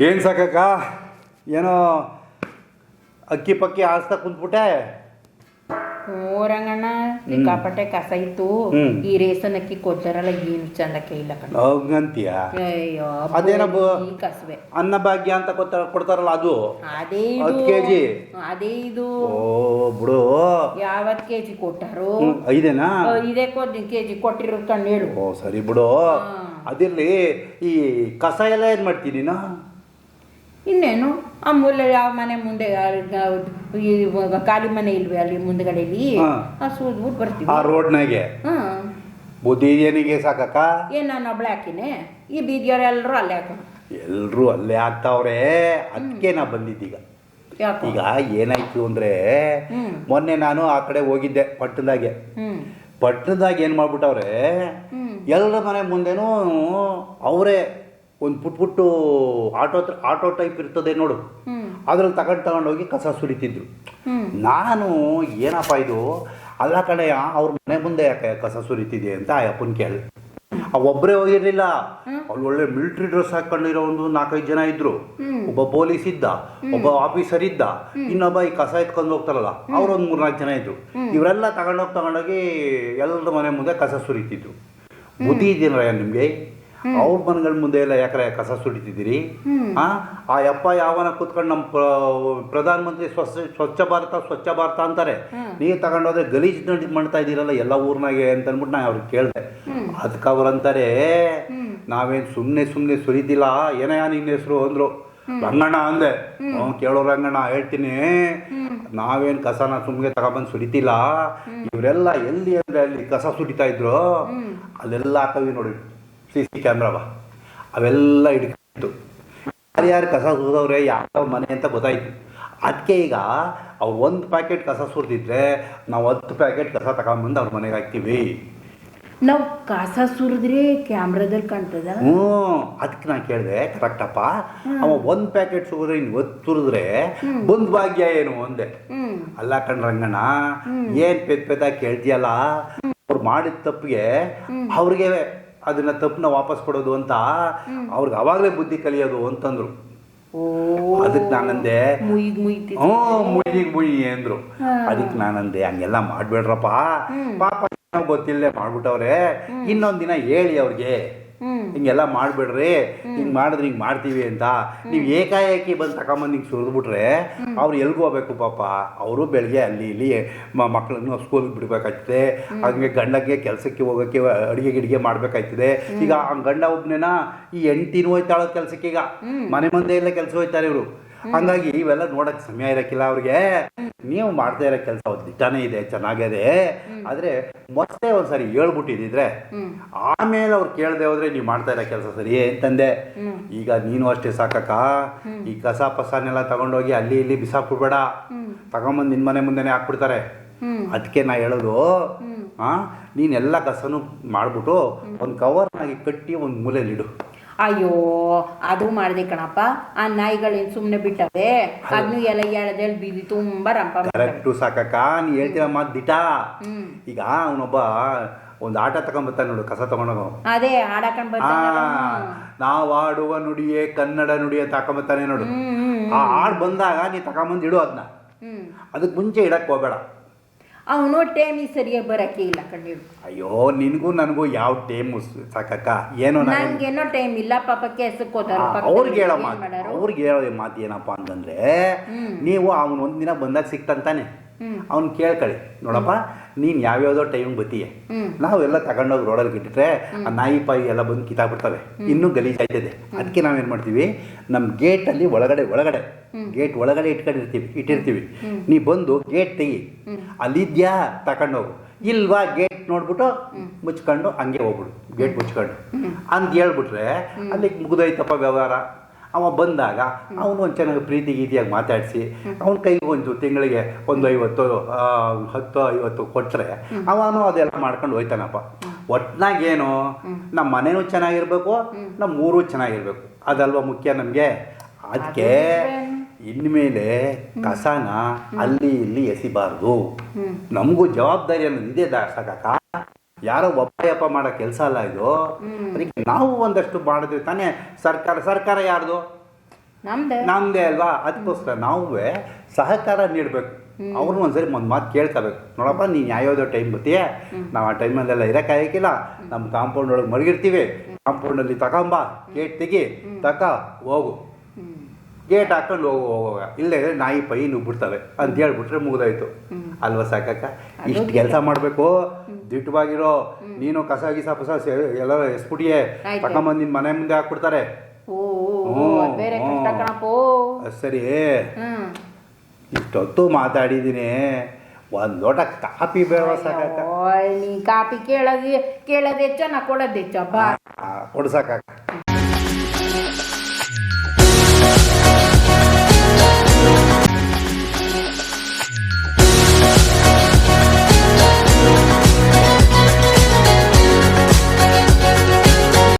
ಏನು ಸಾಕಕ್ಕ? ಏನೋ ಅಕ್ಕಿ ಪಕ್ಕಿ ಆಸ್ತಾ ಕುಂತ್ಬಿಟ್ಟೆ? ಓರಂಗಣ್ಣ ರಂಗಣ್ಣ ಸಿಕ್ಕಾಪಟ್ಟೆ ಕಸ ಇತ್ತು. ಈ ರೇಸನ್ ಅಕ್ಕಿ ಕೊಡ್ತಾರಲ್ಲ ಏನು ಚಂದಕ್ಕೆ ಇಲ್ಲ ಕಣ. ಹಂಗಂತೀಯ ಅಯ್ಯೋ ಅದೇನೋ ಬ- ಈ ಕಸವೆ. ಅನ್ನ ಭಾಗ್ಯ ಅಂತ ಕೊಡ್ತಾರ ಕೊಡ್ತಾರಲ್ಲ ಅದು? ಅದೇ ಹತ್ತು ಇದು. ಕೆಜಿ? ಅದೇ ಇದು. ಓ ಬಿಡು. ಯಾವತ್ ಕೆಜಿ ಕೊಟ್ಟಾರು? ಹ್ಮ್, ಐದೇನಾ? ಇದೇ ಕೆಜಿ ಕೊಟ್ಟಿರೋ ಕಣ್ಣು ಹೇಳು. ಓ ಸರಿ ಬಿಡು. ಹಾ. ಅದಿರ್ಲಿ ಈ ಕಸ ಎಲ್ಲ ಏನು ಮಾಡ್ತೀನಿ ನೀನು? ಆ ಮೂಲ ಯಾವ ಮನೆ ಮುಂದೆ ಈ ಖಾಲಿ ಮನೆ ಇಲ್ವೇ ಅಲ್ಲಿ ಮುಂದ್ಗಡೆಯಲ್ಲಿ ಸೂದ್ಬಿಟ್ಟು ಬರ್ತೀವಿ. ಆ ರೋಡ್ನಾಗೆ? ಬುದ್ಧಿ ಏನಿಗೆ ಸಾಕಕ್ಕ? ಏನ್ ನಾನು ಒಬ್ಳೆ ಹಾಕಿನೇ? ಈ ಬೀದಿಯವರೆಲ್ಲರೂ ಅಲ್ಲೇ ಹಾಕೋಣ. ಎಲ್ಲರೂ ಅಲ್ಲೇ ಆಗ್ತಾವ್ರೆ ಅದಕ್ಕೆ ನಾ ಬಂದಿದ್ದೀಗ. ಈಗ ಏನಾಯ್ತು ಅಂದ್ರೆ ಮೊನ್ನೆ ನಾನು ಆ ಕಡೆ ಹೋಗಿದ್ದೆ ಪಟ್ಟಣದಾಗೆ. ಹ್ಮ್. ಪಟ್ಟಣದಾಗ ಏನು ಮಾಡ್ಬಿಟ್ಟವ್ರೆ ಎಲ್ಲರ ಮನೆ ಮುಂದೆನೂ ಅವರೇ ಒಂದು ಪುಟ್ ಪುಟ್ಟು ಆಟೋ ಆಟೋ ಟೈಪ್ ಇರ್ತದೆ ನೋಡು. ಅದ್ರಲ್ಲಿ ತಗೊಂಡು ತಗೊಂಡೋಗಿ ಕಸ ಸುರಿತಿದ್ರು. ನಾನು ಏನಪ್ಪ ಇದು? ಅಲ್ಲ ಕಡೆಯ ಅವ್ರ ಮನೆ ಮುಂದೆ ಯಾಕೆ ಕಸ ಸುರಿತಿದೆ ಅಂತ ಆ ಅಪ್ಪನ್ ಕೇಳಿ ಆ ಒಬ್ಬರೇ ಹೋಗಿರ್ಲಿಲ್ಲ. ಅಲ್ಲಿ ಒಳ್ಳೆ ಮಿಲಿಟರಿ ಡ್ರೆಸ್ ಹಾಕೊಂಡಿರೋ ಒಂದು ನಾಲ್ಕೈದು ಜನ ಇದ್ರು. ಒಬ್ಬ ಪೊಲೀಸ್ ಇದ್ದ ಒಬ್ಬ ಆಫೀಸರ್ ಇದ್ದ ಇನ್ನೊಬ್ಬ ಈ ಕಸ ಎತ್ಕೊಂಡು ಹೋಗ್ತಾರಲ್ಲ ಅವ್ರು ಮೂರ್ ನಾಲ್ಕು ಜನ ಇದ್ರು. ಇವರೆಲ್ಲ ತಗೊಂಡೋಗಿ ತಗೊಂಡೋಗಿ ಎಲ್ಲರ ಮನೆ ಮುಂದೆ ಕಸ ಸುರಿತಿದ್ರು. ಬುದ್ಧಿ ಇದೆಯಲ್ಲ ನಿಮಗೆ? ಅವ್ರ ಮನೆಗಳ ಮುಂದೆ ಎಲ್ಲ ಯಾಕರೆ ಕಸ ಸುಡಿತಿದ್ದೀರಿ. ಆ ಅಪ್ಪ ಯಾವನ ಕೂತ್ಕೊಂಡು ನಮ್ಮ ಪ್ರ- ಪ್ರಧಾನ ಮಂತ್ರಿ ಸ್ವಚ್ಛ ಸ್ವಚ್ಛ ಭಾರತ ಸ್ವಚ್ಛ ಭಾರತ ಅಂತಾರೆ. ನೀವು ತಗೊಂಡೋದ್ರೆ ಗಲೀಜ್ ನಡಿ ಮಾಡ್ತಾ ಇದ್ದೀರಲ್ಲ ಎಲ್ಲ ಊರ್ನಾಗೆ ಅಂತ ಅಂದ್ಬಿಟ್ಟು ನಾನು ಅವ್ರಿಗೆ ಕೇಳಿದೆ. ಅದಕ್ಕೆ ಅವ್ರು ಅಂತಾರೆ ನಾವೇನು ಸುಮ್ಮನೆ ಸುಮ್ಮನೆ ಸುರಿದಿಲ್ಲ ಏನಯ್ಯ ನಿನ್ನ ಹೆಸರು ಅಂದ್ರು. ರಂಗಣ್ಣ ಅಂದೆ. ಕೇಳೋ ರಂಗಣ್ಣ ಹೇಳ್ತೀನಿ. ನಾವೇನ್ ಕಸನ ಸುಮ್ಮನೆ ತಗೊಂಬಂದು ಸುರಿತಿಲ್ಲ. ಇವರೆಲ್ಲ ಎಲ್ಲಿ ಅಂದ್ರೆ ಅಲ್ಲಿ ಕಸ ಸುಡಿತಾ ಇದ್ರು? ಅಲ್ಲೆಲ್ಲ ಹಾಕವಿ ನೋಡಿ. ಸಿ ಸಿ ಕ್ಯಾಮ್ರಾವ ಅವೆಲ್ಲ ಹಿಡ್ಕೊಂಡು. ಯಾರ್ಯಾರು ಕಸ ಸುರಿದವ್ರೆ ಯಾವ ಮನೆ ಅಂತ ಗೊತ್ತಾಯ್ತು. ಅದಕ್ಕೆ ಈಗ ಅವ್ರು ಒಂದು ಪ್ಯಾಕೆಟ್ ಕಸ ಸುರಿದಿದ್ರೆ ನಾವು ಹತ್ತು ಪ್ಯಾಕೆಟ್ ಕಸ ತಗೊಂಬಂದು ಅವ್ರ ಮನೆಗೆ ಹಾಕ್ತೀವಿ. ನಾವು ಕಸ ಸುರಿದ್ರೆ ಕ್ಯಾಮ್ರಾದಲ್ಲಿ ಕಾಣ್ತದ? ಹ್ಞೂ ಅದಕ್ಕೆ ನಾನು ಕೇಳಿದೆ ಕರೆಕ್ಟಪ್ಪ ಅವ ಒಂದು ಪ್ಯಾಕೆಟ್ ಸುರಿದ್ರೆ ಇನ್ನು ಒತ್ತು ಸುರಿದ್ರೆ ಬಂದ್ ಭಾಗ್ಯ ಏನು ಒಂದೇ? ಅಲ್ಲ ಕಣ್ರಂಗಣ್ಣ ಏನು ಪೆದ್ ಪೆದ್ದಾಗಿ ಕೇಳ್ತೀಯಲ್ಲ? ಅವ್ರು ಮಾಡಿದ ತಪ್ಪಿಗೆ ಅವ್ರಿಗೆ ಅದನ್ನ ತಪ್ಪನ್ನ ವಾಪಸ್ ಕೊಡೋದು ಅಂತ ಅವ್ರಿಗೆ ಅವಾಗಲೇ ಬುದ್ಧಿ ಕಲಿಯೋದು ಅಂತಂದ್ರು. ಓ. ಅದಕ್ಕೆ ನಾನಂದೆ ಮುಯ್ಗ್ ಹ್ಞೂ ಮುಯ್ಯಿಗೆ ಮುಯ್ಯಿ ಅಂದ್ರು. ಅದಕ್ಕೆ ನಾನಂದೆ ಹಂಗೆಲ್ಲ ಮಾಡ್ಬೇಡ್ರಪ್ಪ. ಪಾಪ ಏನೋ ಗೊತ್ತಿಲ್ಲದೆ ಮಾಡ್ಬಿಟ್ಟವ್ರೆ. ಇನ್ನೊಂದಿನ ದಿನ ಹೇಳಿ ಅವ್ರಿಗೆ. ಹಿಂಗೆಲ್ಲ ಮಾಡ್ಬಿಡ್ರಿ. ಹಿಂಗ್ ಮಾಡಿದ್ರೆ ಹಿಂಗ್ ಮಾಡ್ತೀವಿ ಅಂತ. ನೀವು ಏಕಾಏಕಿ ಬಂದು ತಗೊಂಬಂದು ಹಿಂಗೆ ಸುರಿದ್ಬಿಟ್ರೆ ಅವ್ರು ಎಲ್ಗೂ ಹೋಗ್ಬೇಕು ಪಾಪ. ಅವರು ಬೆಳಗ್ಗೆ ಅಲ್ಲಿ ಇಲ್ಲಿ ಮ- ಮಕ್ಳನ್ನು ಸ್ಕೂಲ್ಗೆ ಬಿಡಬೇಕಾಗ್ತದೆ ಹಂಗೆ ಗಂಡಗೆ ಕೆಲಸಕ್ಕೆ ಹೋಗೋಕ್ಕೆ ಅಡುಗೆ ಗಿಡಿಗೆ ಮಾಡ್ಬೇಕಾಯ್ತದೆ. ಈಗ ಆ ಗಂಡ ಒಬ್ನೇನ ಈ ಹೆಂಡ್ತಿನೂ ಹೋಯ್ತಾಳೋ ಕೆಲಸಕ್ಕೆ ಈಗ. ಮನೆ ಮುಂದೆ ಎಲ್ಲ ಕೆಲಸ ಹೋಯ್ತಾರೆ ಇವರು. ಹಂಗಾಗಿ ಇವೆಲ್ಲ ನೋಡಕ್ ಸಮಯ ಇರಕ್ಕಿಲ್ಲ. ಅವ್ರಿಗೆ ನೀವು ಮಾಡ್ತಾ ಇರೋ ಕೆಲಸ ದಿಟ್ಟಾನೇ ಇದೆ ಚೆನ್ನಾಗಿದೆ. ಆದ್ರೆ ಮತ್ತೆ ಒಂದ್ಸರಿ ಹೇಳ್ಬಿಟ್ಟಿದ್ರೆ ಆಮೇಲೆ ಅವ್ರು ಕೇಳದೆ ಹೋದ್ರೆ ನೀವು ಮಾಡ್ತಾ ಇರೋ ಕೆಲಸ ಸರಿ ಅಂತಂದೆ. ಈಗ ನೀನು ಅಷ್ಟೇ ಸಾಕಕ್ಕ. ಈ ಕಸ ಪಸನೆಲ್ಲ ತಗೊಂಡೋಗಿ ಅಲ್ಲಿ ಇಲ್ಲಿ ಬಿಸಾಕ್ಬಿಡ್ಬೇಡ. ತಗೊಂಬಂದು ನಿನ್ ಮನೆ ಮುಂದೆನೆ ಹಾಕ್ಬಿಡ್ತಾರೆ. ಅದಕ್ಕೆ ನಾ ಹೇಳೋದು ಆ ನೀನೆಲ್ಲ ಕಸನು ಮಾಡ್ಬಿಟ್ಟು ಒಂದು ಕವರ್ನಾಗಿ ಕಟ್ಟಿ ಒಂದು ಮೂಲೆಯಲ್ಲಿಡು ಅಯ್ಯೋ ಅದು ಮಾಡಿದೆ ಕಣಪ್ಪ. ಆ ನಾಯಿಗಳೇನು ಸುಮ್ನೆ ಬಿಟ್ಟವೆ ಅದನ್ನು ಎಲ್ಲ ಎಳೆದೆಲ್ ಬೀದಿ ತುಂಬಾ ರಂಪ ಕರೆಕ್ಟ್ ಸಾಕಕ್ಕ ನೀ ಹೇಳ್ತೀರ ಮಾತು ದಿಟ. ಈಗ ಅವನೊಬ್ಬ ಒಂದು ಆಟ ತಗೊಂಡ್ಬರ್ತಾನೆ ನೋಡು ಕಸ ತಗೊಂಡೋಗ ಅದೇ ಆಡಕೊಂಡ್ ನಾವು ಆಡುವ ನುಡಿಯೇ ಕನ್ನಡ ನುಡಿಯ ಅಂತ ಹಾಕೊಂಬರ್ತಾನೆ ನೋಡು. ಆ ಹಾಡು ಬಂದಾಗ ನೀ ತಗೊಂಬಂದು ಇಡು ಅದನ್ನ ಅದಕ್ಕೆ ಮುಂಚೆ ಇಡಕ್ ಹೋಗಬೇಡ. ಅವನು ಟೇಮಿಗೆ ಸರಿಯಾಗಿ ಬರಕ್ಕೆ ಇಲ್ಲ ಕಣ್ಣೀರು. ಅಯ್ಯೋ ನಿನಗೂ ನನಗೂ ಯಾವ ಟೈಮ್ ಸಾಕಕ್ಕ? ಏನೋ ನನಗೇನೋ ಟೈಮ್ ಇಲ್ಲ ಪಾಪ ಕೆಸಕ್ ಹೋದಾರ ಅವ್ರಿಗೆ ಹೇಳೋ ಮಾತು ಅವ್ರಿಗೆ ಹೇಳೋ ಮಾತು ಏನಪ್ಪ ಅಂತಂದ್ರೆ ನೀವು ಅವನು ಒಂದಿನ ದಿನ ಬಂದಾಗ ಸಿಕ್ತಂತಾನೆ. ಅವ್ನು ಕೇಳ್ಕೊಳ್ಳಿ ನೋಡಪ್ಪ ನೀನು ಯಾವ್ಯಾವುದೋ ಟೈಮ್ ಬತ್ತೀಯ. ನಾವು ನಾವೆಲ್ಲ ತಗೊಂಡೋಗಿ ರೋಡಲ್ಲಿ ಇಟ್ಟಿದ್ರೆ ಆ ನಾಯಿ ಪಾಯಿ ಎಲ್ಲ ಬಂದು ಕಿತ್ತಾಕ್ಬಿಡ್ತವೆ. ಇನ್ನೂ ಗಲೀಜ್ ಆಯ್ತದೆ. ಅದಕ್ಕೆ ನಾವೇನು ಮಾಡ್ತೀವಿ ನಮ್ಮ ಗೇಟಲ್ಲಿ ಒಳಗಡೆ ಒಳಗಡೆ ಗೇಟ್ ಒಳಗಡೆ ಇಟ್ಕೊಂಡಿರ್ತೀವಿ ಇಟ್ಟಿರ್ತೀವಿ. ನೀ ಬಂದು ಗೇಟ್ ತೆಗಿ. ಅಲ್ಲಿದ್ಯಾ ತಗೊಂಡೋಗು ಇಲ್ವಾ ಗೇಟ್ ನೋಡ್ಬಿಟ್ಟು ಮುಚ್ಕೊಂಡು ಹಂಗೆ ಹೋಗ್ಬಿಡು ಗೇಟ್ ಮುಚ್ಕೊಂಡು. ಅಂತ ಹೇಳ್ಬಿಟ್ರೆ ಅಲ್ಲಿ ಮುಗಿದೋಯ್ತಪ್ಪ ವ್ಯವಹಾರ. ಅವ ಬಂದಾಗ ಅವನು ಒಂದು ಚೆನ್ನಾಗಿ ಪ್ರೀತಿ ಗೀತಿಯಾಗಿ ಮಾತಾಡಿಸಿ ಅವನ ಕೈಗೆ ಒಂದು ತಿಂಗಳಿಗೆ ಒಂದು ಐವತ್ತು ಹತ್ತು ಐವತ್ತು ಕೊಟ್ಟರೆ ಅವನು ಅದೆಲ್ಲ ಮಾಡ್ಕೊಂಡು ಹೋಯ್ತಾನಪ್ಪ. ಒಟ್ನಾಗೇನು ನಮ್ಮ ಮನೆನೂ ಚೆನ್ನಾಗಿರ್ಬೇಕು ನಮ್ಮ ಊರು ಚೆನ್ನಾಗಿರ್ಬೇಕು. ಅದಲ್ವ ಮುಖ್ಯ ನಮಗೆ? ಅದಕ್ಕೆ ಇನ್ಮೇಲೆ ಕಸನ ಅಲ್ಲಿ ಇಲ್ಲಿ ಎಸಿಬಾರ್ದು. ನಮಗೂ ಜವಾಬ್ದಾರಿ ಅನ್ನೋದು ಇದೆ ಯಾರೋ ಒಪ್ಪಾಯಪ್ಪ ಮಾಡೋ ಕೆಲಸ ಅಲ್ಲ ಇದು? ಅದಕ್ಕೆ ನಾವು ಒಂದಷ್ಟು ಮಾಡಿದ್ವಿ. ತಾನೇ ಸರ್ಕಾರ ಸರ್ಕಾರ ಯಾರ್ದು? ನಮ್ದೇ. ಅಲ್ವಾ? ಅದಕ್ಕೋಸ್ಕರ ನಾವು ಸಹಕಾರ ನೀಡಬೇಕು. ಅವ್ರನ್ನ ಒಂದ್ಸರಿ ಒಂದು ಮಾತು ಕೇಳ್ಕೋಬೇಕು. ನೋಡಪ್ಪ ನೀನು ಯಾವ್ಯಾವ್ದೋ ಟೈಮ್ ಬರ್ತೀಯ? ನಾವು ಆ ಟೈಮಲ್ಲೆಲ್ಲ ಇರೋಕ್ಕಾಗಕ್ಕಿಲ್ಲ ನಮ್ಮ ಕಾಂಪೌಂಡ್ ಒಳಗೆ ಮಡಗಿರ್ತೀವಿ ಕಾಂಪೌಂಡಲ್ಲಿ ತಗೊಂಬ ಗೇಟ್ ತೆಗಿ ತಕ ಹೋಗು. ಗೇಟ್ ಹಾಕೊಂಡು ಹೋಗು ಹೋಗುವಾಗ ಇಲ್ಲ ನಾಯಿ ಪೈ ನುಗ್ಬಿಡ್ತವೆ ಅಂತ ಹೇಳ್ಬಿಟ್ರೆ ಮುಗ್ದಾಯ್ತು. ಅಲ್ವಾ ಸಾಕಕ್ಕ? ಇಷ್ಟು ಕೆಲಸ ಮಾಡಬೇಕು. ದಿಟ್ಟವಾಗಿರೋ ನೀನು ಕಸ ಗಿಸ ಪಸ ಎಲ್ಲ ಎಸ್ಪುಟಿಯೇ ತಕೊಂಬಂದ್ ನಿನ್ ಮನೆ ಮುಂದೆ ಹಾಕ್ಬಿಡ್ತಾರೆ. ಸರಿ. ಇಷ್ಟೊತ್ತು ಮಾತಾಡಿದೀನಿ. ಒಂದ್ ಲೋಟ ಕಾಪಿ ಬೇಡ ನೀ ಕಾಪಿ ಕೇಳದೆ ಕೇಳೋದು ಹೆಚ್ಚ ನಾ ಕೊಡೋದು ಹೆಚ್ಚ ಕೊಡ್ಸಕ್ಕ